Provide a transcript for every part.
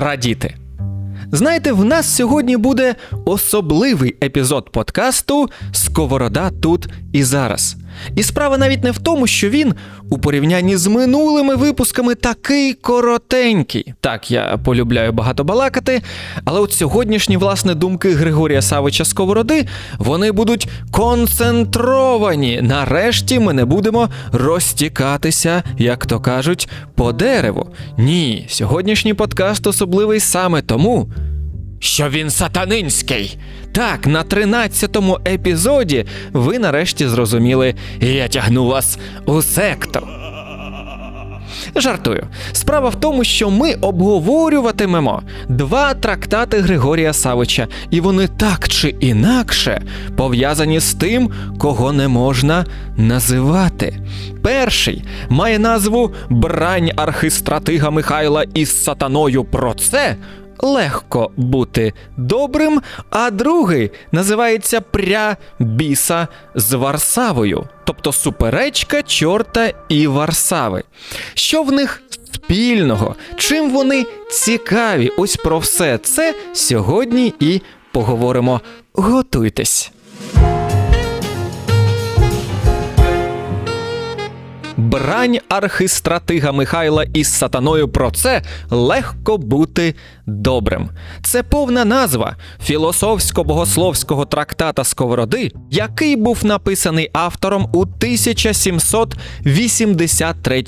радіти. Знаєте, в нас сьогодні буде особливий епізод подкасту Сковорода тут і зараз. І справа навіть не в тому, що він у порівнянні з минулими випусками такий коротенький. Так, я полюбляю багато балакати, але от сьогоднішні власне думки Григорія Савича Сковороди вони будуть концентровані. Нарешті ми не будемо розтікатися, як то кажуть, по дереву. Ні, сьогоднішній подкаст особливий саме тому, що він сатанинський. Так, на 13-му епізоді ви нарешті зрозуміли, я тягну вас у секту. Жартую. Справа в тому, що ми обговорюватимемо два трактати Григорія Савича, і вони так чи інакше пов'язані з тим, кого не можна називати. Перший має назву Брань архистратига Михайла із сатаною про це. Легко бути добрим, а другий називається Пря біса з Варсавою, тобто суперечка чорта і Варсави. Що в них спільного? Чим вони цікаві? Ось про все це сьогодні і поговоримо. Готуйтесь. Брань архистратига Михайла із сатаною про це легко бути добрим. Це повна назва філософсько-богословського трактата Сковороди, який був написаний автором у 1783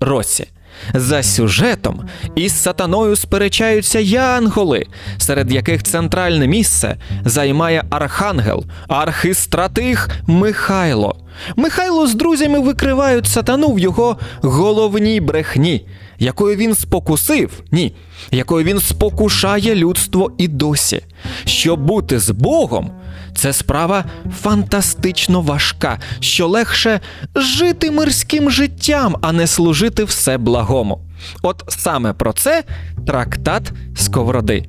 році. За сюжетом із сатаною сперечаються янголи, серед яких центральне місце займає архангел, архистратих Михайло. Михайло з друзями викривають сатану в його головній брехні, якою він спокусив, ні, якою він спокушає людство і досі. Щоб бути з Богом, це справа фантастично важка, що легше жити мирським життям, а не служити все благому. От саме про це трактат Сковороди.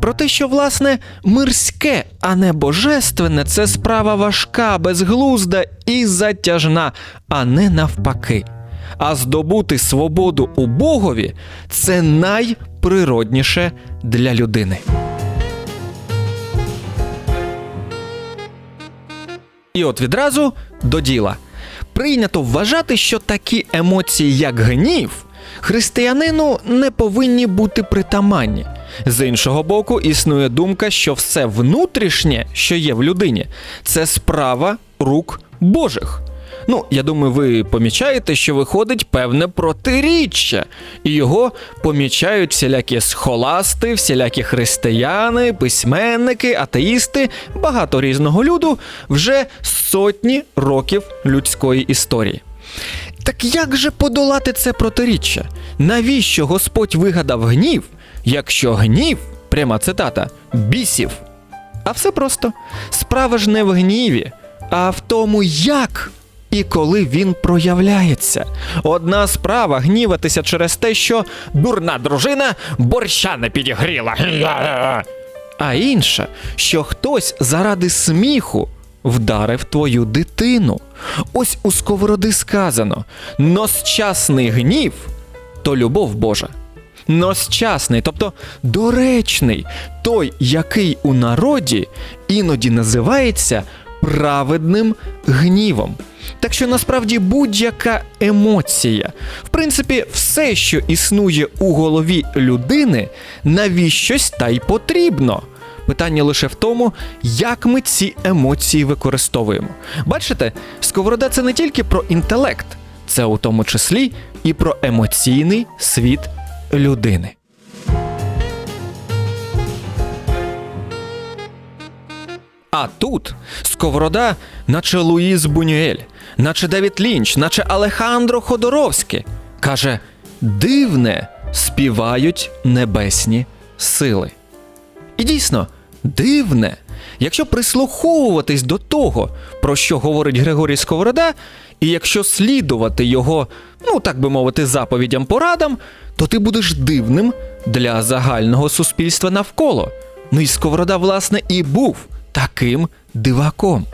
Про те, що власне мирське, а не божественне, це справа важка, безглузда і затяжна, а не навпаки. А здобути свободу у Богові це найприродніше для людини. І от відразу до діла. Прийнято вважати, що такі емоції, як гнів, християнину не повинні бути притаманні. З іншого боку, існує думка, що все внутрішнє, що є в людині, це справа рук Божих. Ну, я думаю, ви помічаєте, що виходить певне протиріччя, і його помічають всілякі схоласти, всілякі християни, письменники, атеїсти, багато різного люду вже сотні років людської історії. Так як же подолати це протиріччя? Навіщо Господь вигадав гнів, якщо гнів, пряма цитата, бісів? А все просто справа ж не в гніві, а в тому, як і коли він проявляється. Одна справа гніватися через те, що дурна дружина борща не підігріла. А інша, що хтось заради сміху вдарив твою дитину. Ось у сковороди сказано: носчасний гнів то любов Божа. Носчасний, тобто доречний, той, який у народі іноді називається праведним гнівом. Так що насправді будь-яка емоція, в принципі, все, що існує у голові людини, навіщось та й потрібно. Питання лише в тому, як ми ці емоції використовуємо. Бачите, сковорода це не тільки про інтелект, це у тому числі і про емоційний світ людини. А тут сковорода, наче Луїз Бунюель, наче Девід Лінч, наче Алехандро Ходоровське, каже: дивне співають небесні сили. І дійсно, дивне, якщо прислуховуватись до того, про що говорить Григорій Сковорода, і якщо слідувати його, ну так би мовити, заповідям порадам, то ти будеш дивним для загального суспільства навколо. Ну і Сковорода, власне, і був таким диваком.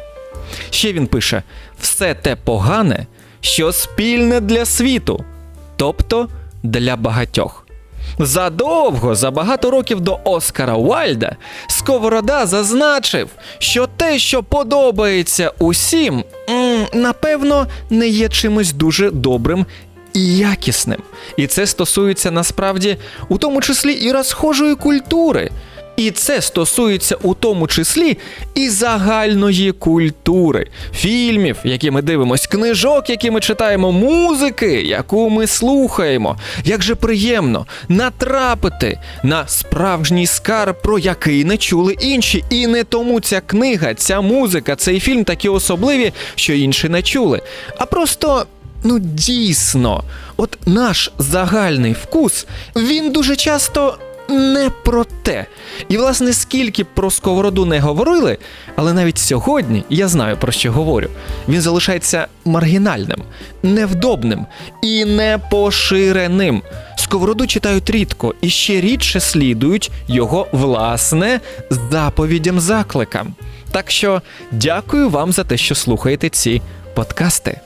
Ще він пише: все те погане, що спільне для світу, тобто для багатьох. Задовго, за багато років до Оскара Уальда, Сковорода зазначив, що те, що подобається усім, напевно, не є чимось дуже добрим і якісним. І це стосується насправді у тому числі і розхожої культури. І це стосується у тому числі і загальної культури, фільмів, які ми дивимось, книжок, які ми читаємо, музики, яку ми слухаємо. Як же приємно натрапити на справжній скарб, про який не чули інші. І не тому ця книга, ця музика, цей фільм такі особливі, що інші не чули. А просто ну дійсно, от наш загальний вкус, він дуже часто не про те. І, власне, скільки про сковороду не говорили, але навіть сьогодні я знаю про що говорю. Він залишається маргінальним, невдобним і непоширеним. Сковороду читають рідко і ще рідше слідують його власне заповідям закликам. Так що дякую вам за те, що слухаєте ці подкасти.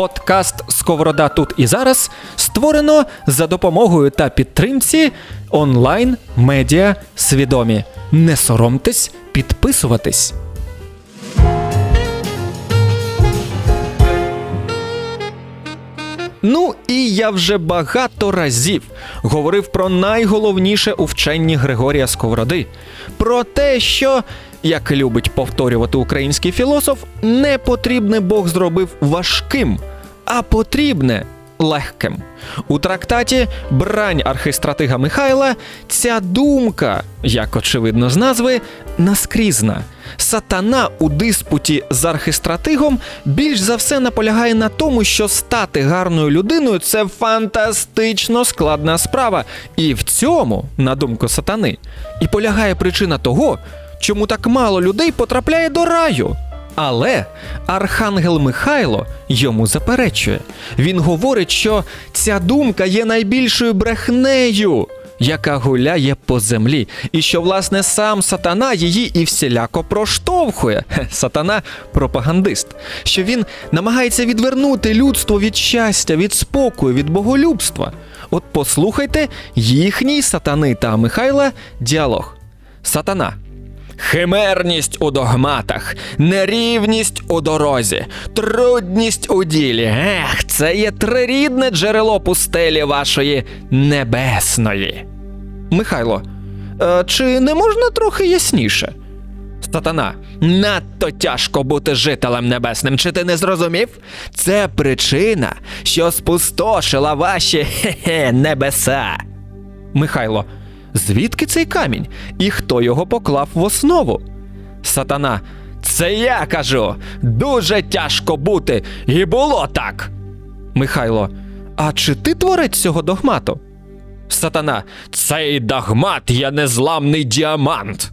Подкаст Сковорода тут і зараз створено за допомогою та підтримці онлайн медіа свідомі. Не соромтесь підписуватись. Ну і я вже багато разів говорив про найголовніше у вченні Григорія Сковороди. Про те, що, як любить повторювати український філософ, не потрібне Бог зробив важким, а потрібне легким. У трактаті Брань архистратига Михайла ця думка, як очевидно з назви, наскрізна. Сатана у диспуті з архистратигом більш за все наполягає на тому, що стати гарною людиною це фантастично складна справа. І в цьому, на думку сатани, і полягає причина того, чому так мало людей потрапляє до раю. Але Архангел Михайло йому заперечує. Він говорить, що ця думка є найбільшою брехнею, яка гуляє по землі, і що, власне, сам сатана її і всіляко проштовхує. Сатана пропагандист, що він намагається відвернути людство від щастя, від спокою, від боголюбства. От послухайте їхній сатани та Михайла діалог. Сатана. Химерність у догматах, нерівність у дорозі, трудність у ділі. Ех, це є трирідне джерело пустелі вашої небесної. Михайло, е, чи не можна трохи ясніше? Сатана, надто тяжко бути жителем небесним. Чи ти не зрозумів? Це причина, що спустошила ваші хе-хе, небеса. Михайло, звідки цей камінь? І хто його поклав в основу? Сатана. Це я кажу. Дуже тяжко бути, і було так. Михайло. А чи ти творець цього догмату? Сатана. Цей догмат є незламний діамант.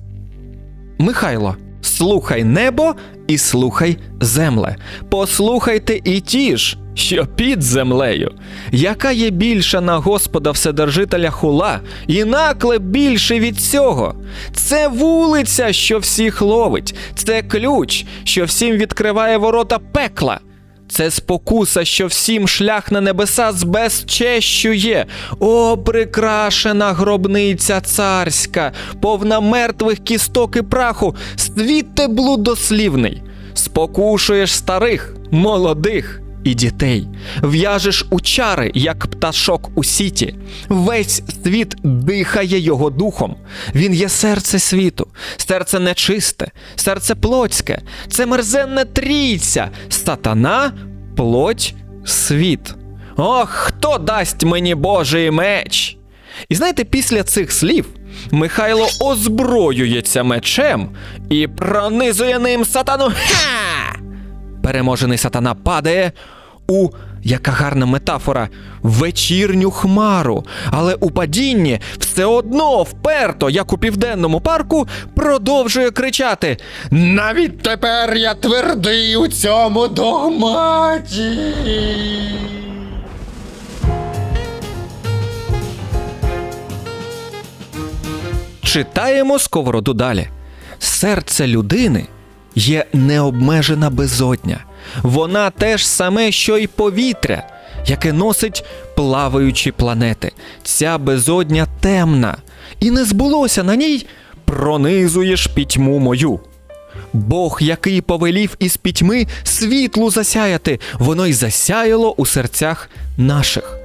Михайло. Слухай небо і слухай земле. Послухайте і ті ж, що під землею. Яка є більша на Господа Вседержителя хула, і наклеп більше від цього. Це вулиця, що всіх ловить, це ключ, що всім відкриває ворота пекла. Це спокуса, що всім шлях на небеса збезчещує. О, прикрашена гробниця царська, повна мертвих кісток і праху, світе блудослівний. Спокушуєш старих, молодих і дітей, в'яжеш у чари, як пташок у сіті. Весь світ дихає його духом. Він є серце світу, серце нечисте, серце плотське, це мерзенна трійця, сатана, плоть, світ. Ох, хто дасть мені Божий меч? І знаєте, після цих слів Михайло озброюється мечем і пронизує ним сатану. Ха! Переможений сатана падає у яка гарна метафора вечірню хмару, але у падінні все одно вперто, як у південному парку, продовжує кричати: Навіть тепер я твердий у цьому догматі. Читаємо сковороду далі. Серце людини є необмежена безодня. Вона те ж саме, що й повітря, яке носить плаваючі планети. Ця безодня темна, і не збулося на ній пронизуєш пітьму мою. Бог, який повелів із пітьми світлу засяяти, воно й засяяло у серцях наших.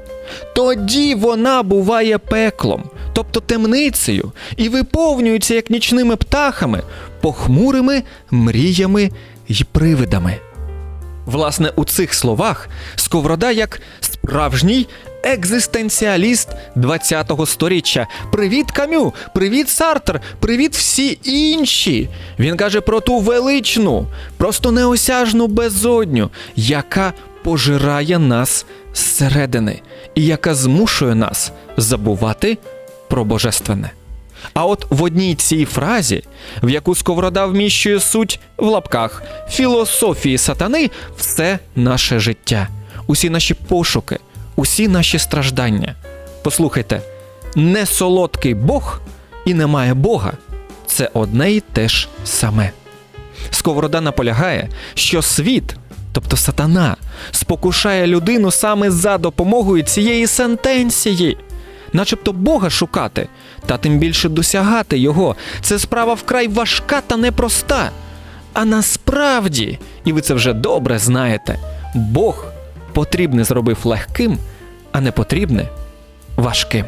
Тоді вона буває пеклом, тобто темницею, і виповнюється як нічними птахами, похмурими мріями й привидами. Власне, у цих словах Сковорода як справжній екзистенціаліст 20-го сторіччя. Привіт, Камю! Привіт, Сартр! Привіт всі інші! Він каже про ту величну, просто неосяжну безодню, яка пожирає нас зсередини і яка змушує нас забувати про божественне. А от в одній цій фразі, в яку Сковорода вміщує суть в лапках філософії сатани, все наше життя, усі наші пошуки, усі наші страждання. Послухайте, не солодкий Бог і немає Бога це одне й те ж саме. Сковорода наполягає, що світ, тобто сатана, спокушає людину саме за допомогою цієї сентенції. Начебто Бога шукати, та тим більше досягати його. Це справа вкрай важка та непроста. А насправді, і ви це вже добре знаєте, Бог потрібне зробив легким, а не потрібне важким.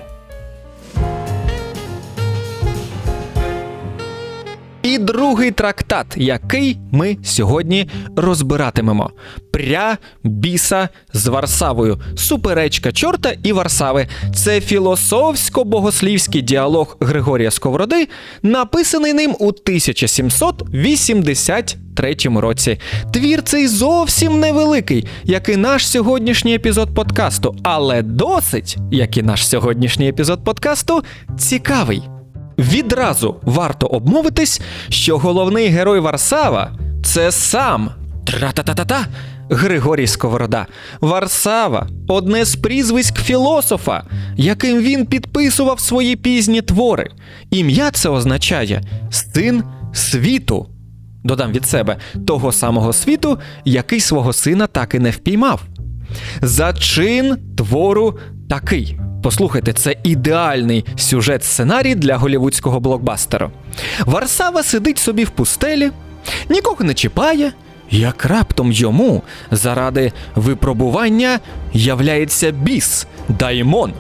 Другий трактат, який ми сьогодні розбиратимемо: Пря біса з Варсавою. Суперечка чорта і Варсави. Це філософсько-богослівський діалог Григорія Сковороди, написаний ним у 1783 році. Твір цей зовсім невеликий, як і наш сьогоднішній епізод подкасту, але досить, як і наш сьогоднішній епізод подкасту, цікавий. Відразу варто обмовитись, що головний герой Варсава це сам тра-та-та-та-та Григорій Сковорода. Варсава одне з прізвиськ філософа, яким він підписував свої пізні твори. Ім'я це означає син світу. Додам від себе того самого світу, який свого сина так і не впіймав. Зачин твору такий. Послухайте, це ідеальний сюжет сценарій для голівудського блокбастеру. Варсава сидить собі в пустелі, нікого не чіпає, як раптом йому заради випробування являється біс Даймон.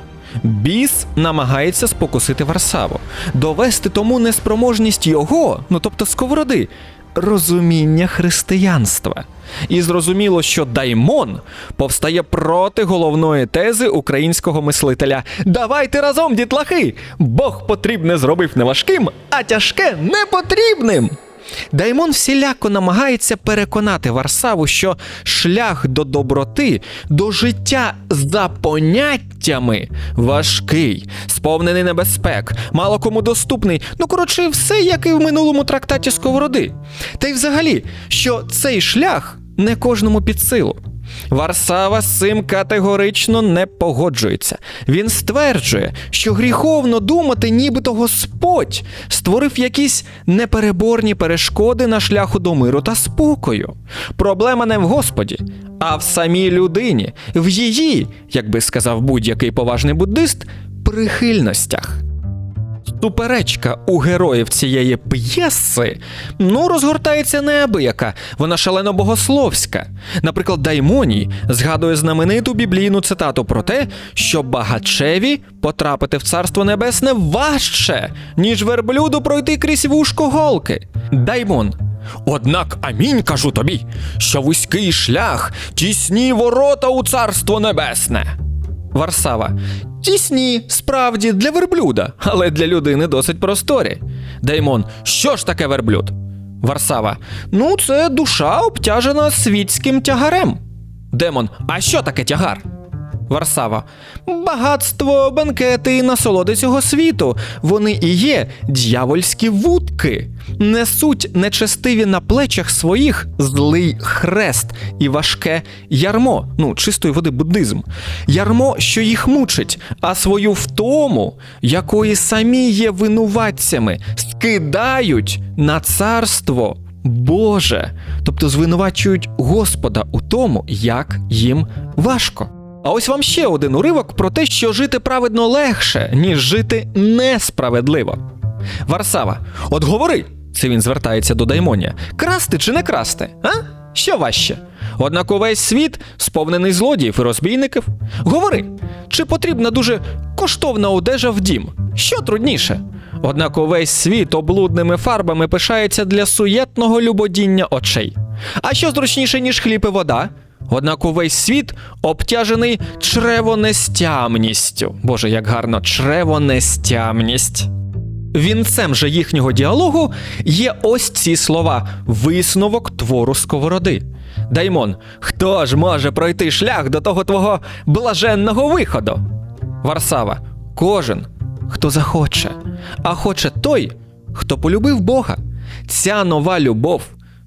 Біс намагається спокусити Варсаву, довести тому неспроможність його, ну тобто сковороди, розуміння християнства. І зрозуміло, що Даймон повстає проти головної тези українського мислителя. Давайте разом, дітлахи! Бог потрібне зробив не важким, а тяжке непотрібним. Даймон всіляко намагається переконати Варсаву, що шлях до доброти, до життя за поняттями важкий, сповнений небезпек, мало кому доступний. Ну, коротше, все як і в минулому трактаті Сковороди. Та й взагалі, що цей шлях не кожному під силу. Варсава з цим категорично не погоджується. Він стверджує, що гріховно думати, нібито Господь створив якісь непереборні перешкоди на шляху до миру та спокою. Проблема не в Господі, а в самій людині, в її, як би сказав будь-який поважний буддист, прихильностях. Суперечка у героїв цієї п'єси ну розгортається неабияка, вона шалено богословська. Наприклад, Даймоній згадує знамениту біблійну цитату про те, що багачеві потрапити в царство небесне важче, ніж верблюду пройти крізь вушко голки. Даймон. Однак амінь кажу тобі, що вузький шлях, тісні ворота у царство небесне. Варсава. Тісні, справді, для верблюда, але для людини досить просторі. Даймон, що ж таке верблюд? Варсава. Ну, це душа обтяжена світським тягарем. Демон, а що таке тягар? Варсава. Багатство, бенкети насолоди цього світу. Вони і є дьявольські вудки. Несуть нечестиві на плечах своїх злий хрест і важке ярмо, ну, чистої води буддизм. Ярмо, що їх мучить, а свою втому, якої самі є винуватцями, скидають на царство Боже, тобто звинувачують Господа у тому, як їм важко. А ось вам ще один уривок про те, що жити праведно легше, ніж жити несправедливо. Варсава, от говори, це він звертається до Даймонія. Красти чи не красти? А? Що важче? Однак увесь світ сповнений злодіїв і розбійників. Говори, чи потрібна дуже коштовна одежа в дім? Що трудніше? Однак увесь світ облудними фарбами пишається для суєтного любодіння очей. А що зручніше, ніж хліб і вода? Однак увесь світ обтяжений чревонестямністю. Боже, як гарно, чревонестямність. Вінцем же їхнього діалогу є ось ці слова: висновок твору сковороди. Даймон, хто ж може пройти шлях до того твого блаженного виходу? Варсава, кожен, хто захоче, а хоче той, хто полюбив Бога. Ця нова любов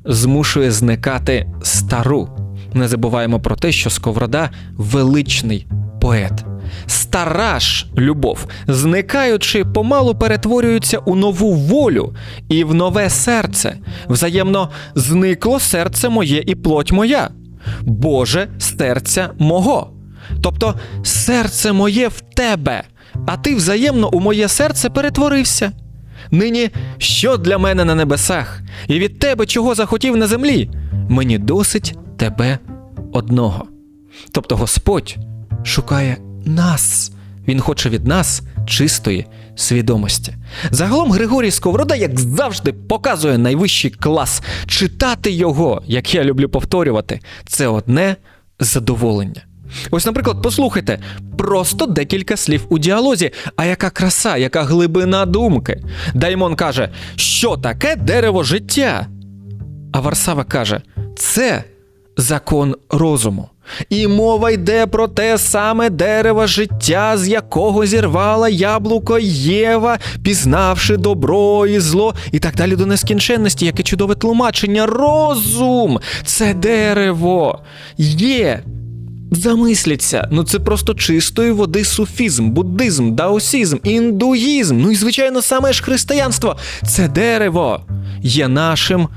змушує зникати стару. Не забуваємо про те, що Сковорода величний поет. Стара ж любов, зникаючи, помалу перетворюється у нову волю і в нове серце. Взаємно зникло серце моє і плоть моя. Боже, серця мого. Тобто серце моє в тебе, а ти взаємно у моє серце перетворився. Нині що для мене на небесах, і від тебе чого захотів на землі? Мені досить тебе одного. Тобто Господь шукає нас. Він хоче від нас чистої свідомості. Загалом Григорій Сковорода, як завжди, показує найвищий клас. Читати його, як я люблю повторювати, це одне задоволення. Ось, наприклад, послухайте просто декілька слів у діалозі. А яка краса, яка глибина думки. Даймон каже, що таке дерево життя? А Варсава каже: це закон розуму. І мова йде про те саме дерево життя, з якого зірвала яблуко Єва, пізнавши добро і зло, і так далі до нескінченності, яке чудове тлумачення. Розум це дерево є. Замисляться, ну це просто чистої води суфізм, буддизм, даосізм, індуїзм. Ну і звичайно, саме ж християнство. Це дерево є нашим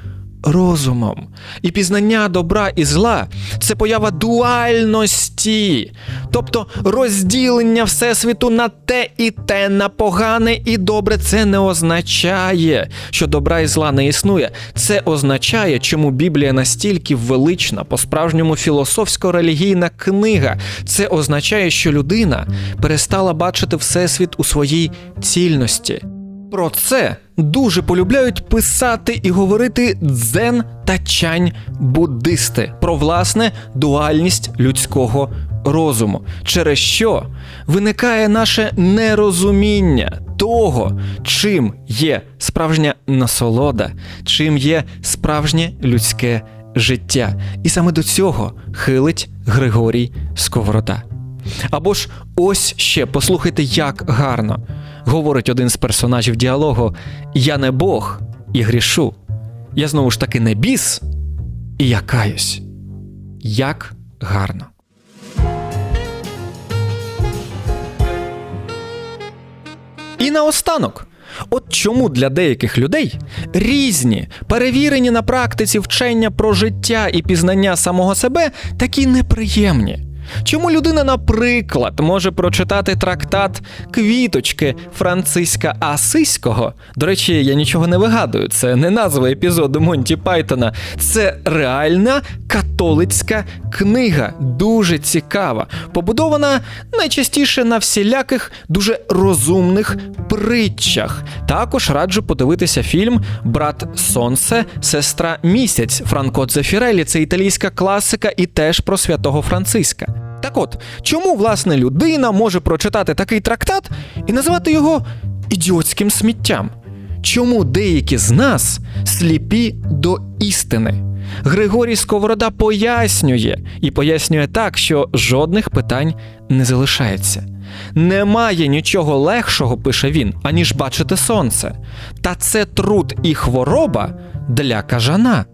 розумом. І пізнання добра і зла це поява дуальності, тобто розділення Всесвіту на те і те, на погане і добре. Це не означає, що добра і зла не існує. Це означає, чому Біблія настільки велична, по-справжньому філософсько-релігійна книга. Це означає, що людина перестала бачити Всесвіт у своїй цільності. Про це дуже полюбляють писати і говорити дзен та чань буддисти про власне дуальність людського розуму, через що виникає наше нерозуміння того, чим є справжня насолода, чим є справжнє людське життя. І саме до цього хилить Григорій Сковорода. Або ж ось ще послухайте, як гарно говорить один з персонажів діалогу: Я не Бог і грішу. Я знову ж таки не біс, і я каюсь. Як гарно. І наостанок. От чому для деяких людей різні, перевірені на практиці вчення про життя і пізнання самого себе такі неприємні. Чому людина, наприклад, може прочитати трактат Квіточки Франциска Асиського? До речі, я нічого не вигадую, це не назва епізоду Монті Пайтона, це реальна католицька книга, дуже цікава, побудована найчастіше на всіляких дуже розумних притчах. Також раджу подивитися фільм Брат Сонце, сестра місяць Франко Дзефірелі. Це італійська класика і теж про святого Франциска. Так от, чому власне людина може прочитати такий трактат і називати його ідіотським сміттям? Чому деякі з нас сліпі до істини? Григорій Сковорода пояснює і пояснює так, що жодних питань не залишається. Немає нічого легшого, пише він, аніж бачити сонце. Та це труд і хвороба для кажана.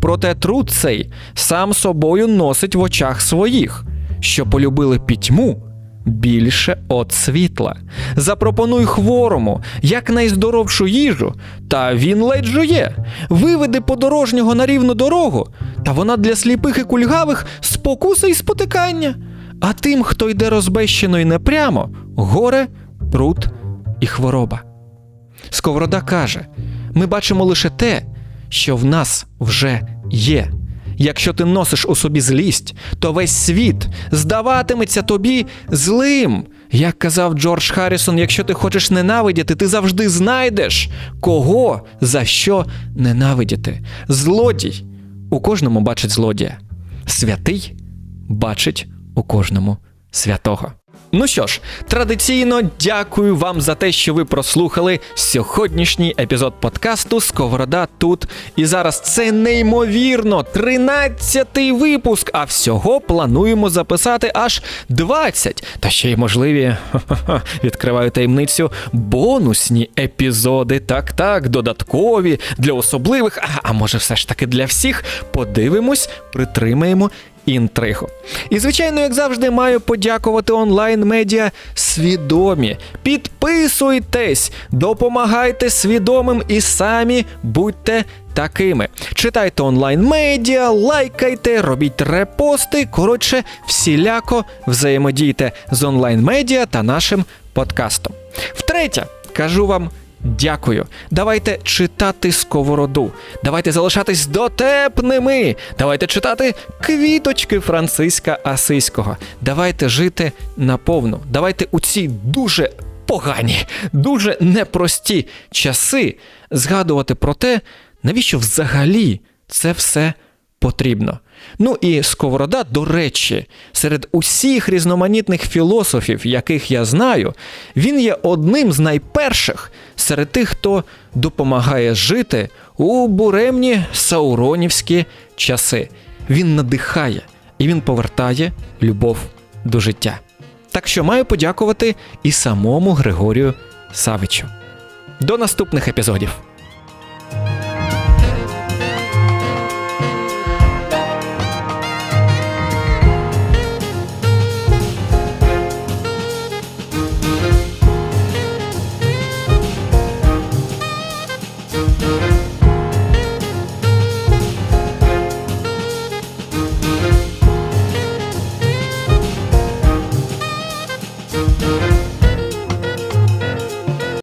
Проте труд цей сам собою носить в очах своїх, що полюбили пітьму більше от світла. Запропонуй хворому якнайздоровшу їжу, та він ледь жує. Виведи подорожнього на рівну дорогу, та вона для сліпих і кульгавих спокуса і спотикання. А тим, хто йде розбещено і непрямо, горе, труд і хвороба. Сковорода каже: ми бачимо лише те, що в нас вже є. Якщо ти носиш у собі злість, то весь світ здаватиметься тобі злим. Як казав Джордж Харрісон, якщо ти хочеш ненавидіти, ти завжди знайдеш кого за що ненавидіти. Злодій у кожному бачить злодія. Святий бачить у кожному святого. Ну що ж, традиційно дякую вам за те, що ви прослухали сьогоднішній епізод подкасту Сковорода тут і зараз. Це неймовірно 13-й випуск, а всього плануємо записати аж 20. Та ще й можливі відкриваю таємницю бонусні епізоди. Так, так, додаткові для особливих. А може, все ж таки для всіх. Подивимось, притримаємо інтригу. І, звичайно, як завжди, маю подякувати онлайн-медіа свідомі. Підписуйтесь, допомагайте свідомим і самі будьте такими. Читайте онлайн-медіа, лайкайте, робіть репости. Коротше, всіляко взаємодійте з онлайн-медіа та нашим подкастом. Втретє, кажу вам. Дякую. Давайте читати сковороду. Давайте залишатись дотепними. Давайте читати квіточки Франциска Асиського. Давайте жити наповну. Давайте у ці дуже погані, дуже непрості часи згадувати про те, навіщо взагалі це все потрібно. Ну і Сковорода, до речі, серед усіх різноманітних філософів, яких я знаю, він є одним з найперших серед тих, хто допомагає жити у буремні сауронівські часи. Він надихає і він повертає любов до життя. Так що маю подякувати і самому Григорію Савичу. До наступних епізодів.